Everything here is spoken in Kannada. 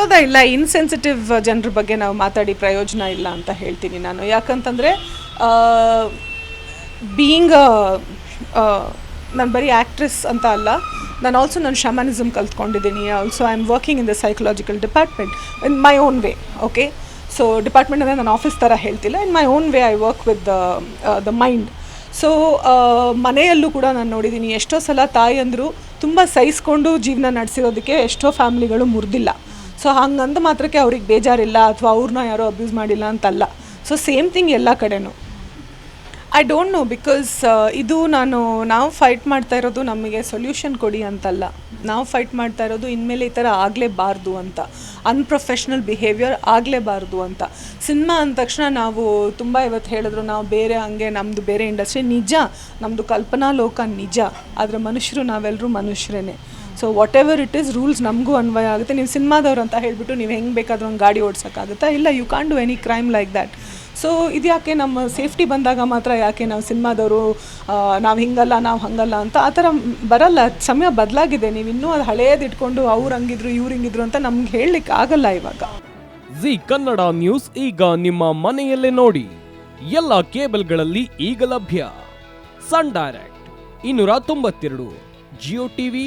ವಿರೋಧ ಇಲ್ಲ. ಇನ್ಸೆನ್ಸಿಟಿವ್ ಜನರ ಬಗ್ಗೆ ನಾವು ಮಾತಾಡಿ ಪ್ರಯೋಜನ ಇಲ್ಲ ಅಂತ ಹೇಳ್ತೀನಿ ನಾನು. ಯಾಕಂತಂದರೆ ಬೀಯಿಂಗ್ ನಾನು ಬರೀ ಆ್ಯಕ್ಟ್ರೆಸ್ ಅಂತ ಅಲ್ಲ. ನಾನು ಆಲ್ಸೋ ನಾನು shamanism ಕಲ್ತ್ಕೊಂಡಿದ್ದೀನಿ. Also I am working in the psychological department in my own way okay so department ಅಂದರೆ ನಾನು ಆಫೀಸ್ ಥರ ಹೇಳ್ತಿಲ್ಲ. In my own way I work with the the mind so ಮನೆಯಲ್ಲೂ ಕೂಡ ನಾನು ನೋಡಿದ್ದೀನಿ. ಎಷ್ಟೋ ಸಲ ತಾಯಿ ಅಂದರು ತುಂಬ ಸಹಿಸ್ಕೊಂಡು ಜೀವನ ನಡೆಸಿರೋದಕ್ಕೆ ಎಷ್ಟೋ ಫ್ಯಾಮಿಲಿಗಳು ಮುರಿದಿಲ್ಲ. ಸೊ ಹಂಗಂದ ಮಾತ್ರಕ್ಕೆ ಅವ್ರಿಗೆ ಬೇಜಾರಿಲ್ಲ ಅಥವಾ ಅವ್ರನ್ನ ಯಾರೋ ಅಬ್ಯೂಸ್ ಮಾಡಿಲ್ಲ ಅಂತಲ್ಲ. ಸೊ ಸೇಮ್ ಥಿಂಗ್ ಎಲ್ಲ ಕಡೆನೂ. ಐ ಡೋಂಟ್ ನೋ ಬಿಕಾಸ್ ಇದು ನಾನು, ನಾವು ಫೈಟ್ ಮಾಡ್ತಾ ಇರೋದು ನಮಗೆ ಸೊಲ್ಯೂಷನ್ ಕೊಡಿ ಅಂತಲ್ಲ. ನಾವು ಫೈಟ್ ಮಾಡ್ತಾ ಇರೋದು ಇನ್ಮೇಲೆ ಈ ಥರ ಆಗಲೇಬಾರ್ದು ಅಂತ. ಅನ್ಪ್ರೊಫೆಷ್ನಲ್ ಬಿಹೇವಿಯರ್ ಆಗಲೇಬಾರ್ದು ಅಂತ. ಸಿನಿಮಾ ಅಂದ ತಕ್ಷಣ ನಾವು ತುಂಬ ಇವತ್ತು ಹೇಳಿದ್ರು, ನಾವು ಬೇರೆ ಹಂಗೆ ನಮ್ಮದು ಬೇರೆ ಇಂಡಸ್ಟ್ರಿ ನಿಜ ನಮ್ಮದು ಕಲ್ಪನಾ ಲೋಕ ನಿಜ. ಆದರೆ ಮನುಷ್ಯರು ನಾವೆಲ್ಲರೂ ಮನುಷ್ಯರೇ so whatever it is rules ನಮಗೂ ಅನ್ವಯ ಆಗುತ್ತೆ. ನೀವು ಸಿನಿಮಾದವ್ರು ಅಂತ ಹೇಳಿಬಿಟ್ಟು ನೀವು ಹೆಂಗೆ ಬೇಕಾದ್ರೂ ಒಂದು ಗಾಡಿ ಓಡಿಸೋಕ್ಕಾಗುತ್ತಾ? ಇಲ್ಲ you can do any crime like that so ಇದು ಯಾಕೆ ನಮ್ಮ ಸೇಫ್ಟಿ ಬಂದಾಗ ಮಾತ್ರ ಯಾಕೆ ನಾವು ಸಿನಿಮಾದವರು ನಾವು ಹಿಂಗಲ್ಲ, ನಾವು ಹಂಗಲ್ಲ ಅಂತ ಆ ಥರ ಬರಲ್ಲ. ಸಮಯ ಬದಲಾಗಿದೆ. ನೀವು ಇನ್ನೂ ಅದು ಹಳೆಯದು ಇಟ್ಕೊಂಡು ಅವ್ರು ಹಂಗಿದ್ರು, ಇವ್ರು ಹಿಂಗಿದ್ರು ಅಂತ ನಮ್ಗೆ ಹೇಳಲಿಕ್ಕೆ ಆಗಲ್ಲ ಇವಾಗ. ಜಿ ಕನ್ನಡ ನ್ಯೂಸ್ ಈಗ ನಿಮ್ಮ ಮನೆಯಲ್ಲೇ ನೋಡಿ. ಎಲ್ಲ ಕೇಬಲ್ಗಳಲ್ಲಿ ಈಗ ಲಭ್ಯ. ಸನ್ ಡೈರೆಕ್ಟ್, ಇನ್ನೂರ ತೊಂಬತ್ತೆರಡು, ಜಿಯೋ ಟಿವಿ